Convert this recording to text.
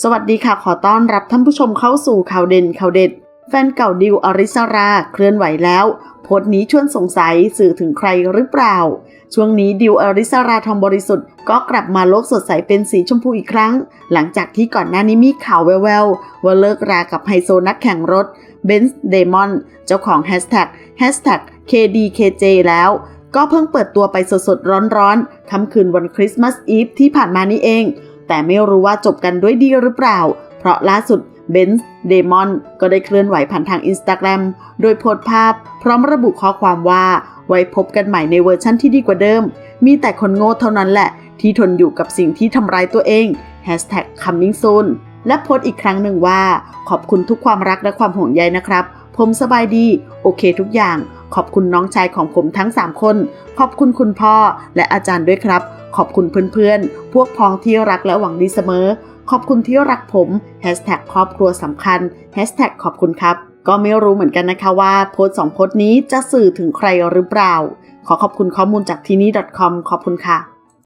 สวัสดีค่ะขอต้อนรับท่านผู้ชมเข้าสู่ข่าวเด่นข่าวเด็ด แฟนเก่าดิวอริสราเคลื่อนไหวแล้ว โพสต์นี้ชวนสงสัยสื่อถึงใครหรือเปล่า ช่วงนี้ดิวอริสราทองบริสุทธิ์ก็กลับมาโลกสดใสเป็นสีชมพูอีกครั้ง หลังจากที่ก่อนหน้านี้มีข่าวแววๆ ว่าเลิกรากับไฮโซนักแข่งรถเบนซ์เดมอนเจ้าของแฮชแท็กแฮชแท็ก KDKJ แล้วก็เพิ่งเปิดตัวไปสดๆร้อนๆค่ำคืนวันคริสต์มาสอีฟที่ผ่านมานี่เอง แต่ไม่รู้ว่าจบกันด้วยดีหรือเปล่า เพราะล่าสุดเบนซ์เดมอนก็ได้เคลื่อนไหวผ่านทางอินสตาแกรมโดยโพสต์ภาพ พร้อมระบุข้อความว่า ไว้พบกันใหม่ในเวอร์ชั่นที่ดีกว่าเดิม มีแต่คนโง่เท่านั้นแหละ ที่ทนอยู่กับสิ่งที่ทำร้ายตัวเอง Hashtag coming soon และโพสต์อีกครั้งหนึ่งว่า ขอบคุณทุกความรักและความห่วงใยนะครับ ผมสบายดี โอเคทุกอย่าง ขอบคุณน้องชายของผมทั้ง 3 คน ขอบคุณคุณพ่อและอาจารย์ด้วยครับ ขอบคุณเพื่อนๆ พวกพ้องที่รักและหวังดีเสมอ ขอบคุณที่รักผมแฮชแท็กครอบครัวสำคัญแฮชแท็กขอบคุณครับ ก็ไม่รู้เหมือนกันนะคะว่าโพสสองโพสนี้จะสื่อถึงใครหรือเปล่า ขอขอบคุณข้อมูลจากที่นี่ .com ขอบคุณค่ะ